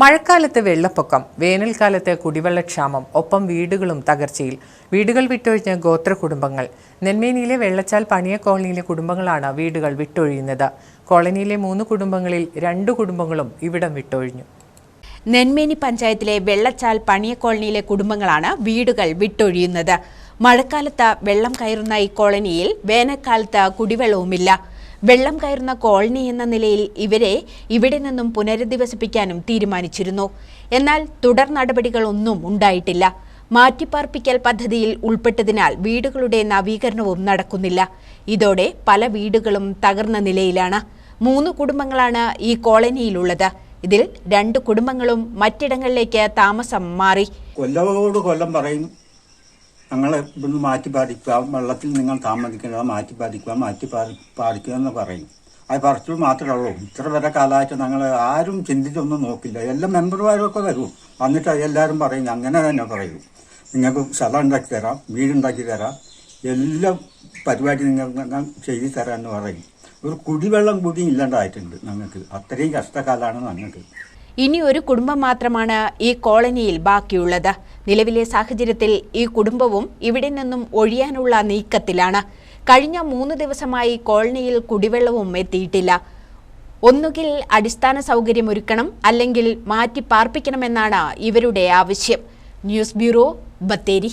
മഴക്കാലത്ത് വെള്ളപ്പൊക്കം വേനൽക്കാലത്ത് കുടിവെള്ളക്ഷാമം ഒപ്പം വീടുകളും തകർച്ചയിൽ. വീടുകൾ വിട്ടൊഴിഞ്ഞ ഗോത്ര കുടുംബങ്ങൾ നെന്മേനിയിലെ വെള്ളച്ചാൽ പണിയ കോളനിയിലെ കുടുംബങ്ങളാണ് വീടുകൾ വിട്ടൊഴിയുന്നത്. കോളനിയിലെ മൂന്ന് കുടുംബങ്ങളിൽ രണ്ട് കുടുംബങ്ങളും ഇവിടം വിട്ടൊഴിഞ്ഞു. നെന്മേനി പഞ്ചായത്തിലെ വെള്ളച്ചാൽ പണിയ കോളനിയിലെ കുടുംബങ്ങളാണ് വീടുകൾ വിട്ടൊഴിയുന്നത്. മഴക്കാലത്ത് വെള്ളം കയറുന്ന ഈ കോളനിയിൽ വേനൽക്കാലത്ത് കുടിവെള്ളവുമില്ല. വെള്ളം കയറുന്ന കോളനി എന്ന നിലയിൽ ഇവരെ ഇവിടെ നിന്നും പുനരധിവസിപ്പിക്കാനും തീരുമാനിച്ചിരുന്നു. എന്നാൽ തുടർ നടപടികളൊന്നും ഉണ്ടായിട്ടില്ല. മാറ്റിപ്പാർപ്പിക്കൽ പദ്ധതിയിൽ ഉൾപ്പെട്ടതിനാൽ വീടുകളുടെ നവീകരണവും നടക്കുന്നില്ല. ഇതോടെ പല വീടുകളും തകർന്ന നിലയിലാണ്. മൂന്ന് കുടുംബങ്ങളാണ് ഈ കോളനിയിലുള്ളത്. ഇതിൽ രണ്ട് കുടുംബങ്ങളും മറ്റിടങ്ങളിലേക്ക് താമസം മാറി. കൊല്ലമോട് കൊല്ലം പറയും ഞങ്ങളെ ഇവിടുന്ന് മാറ്റി പാടിക്കുക വെള്ളത്തിൽ നിങ്ങൾ താമസിക്കുന്നത് മാറ്റി പാടിക്കുക മാറ്റി പാടി പാടിക്കുക എന്ന് പറയും. അത് പറച്ചു മാത്രമേ ഉള്ളൂ. ഇത്ര വരെ കാലമായിട്ട് ഞങ്ങൾ ആരും ചിന്തിച്ചൊന്നും നോക്കില്ല. എല്ലാ മെമ്പർമാരൊക്കെ വരും. വന്നിട്ട് എല്ലാവരും പറയും അങ്ങനെ തന്നെ പറയും. നിങ്ങൾക്ക് സ്ഥലം ഉണ്ടാക്കി തരാം വീടുണ്ടാക്കി തരാം. എല്ലാ പരിപാടി നിങ്ങൾ ചെയ്തു തരാമെന്ന് പറയും. ഒരു കുടിവെള്ളം കൂടി ഇല്ലാണ്ടായിട്ടുണ്ട് ഞങ്ങൾക്ക്. അത്രയും കഷ്ടകാലമാണ് ഞങ്ങൾക്ക്. ഇനി ഒരു കുടുംബം മാത്രമാണ് ഈ കോളനിയിൽ ബാക്കിയുള്ളത്. നിലവിലെ സാഹചര്യത്തിൽ ഈ കുടുംബവും ഇവിടെ നിന്നും ഒഴിയാനുള്ള നീക്കത്തിലാണ്. കഴിഞ്ഞ മൂന്ന് ദിവസമായി കോളനിയിൽ കുടിവെള്ളവും എത്തിയിട്ടില്ല. ഒന്നുകിൽ അടിസ്ഥാന സൗകര്യമൊരുക്കണം അല്ലെങ്കിൽ മാറ്റി പാർപ്പിക്കണമെന്നാണ് ഇവരുടെ ആവശ്യം. News bureau Bathery.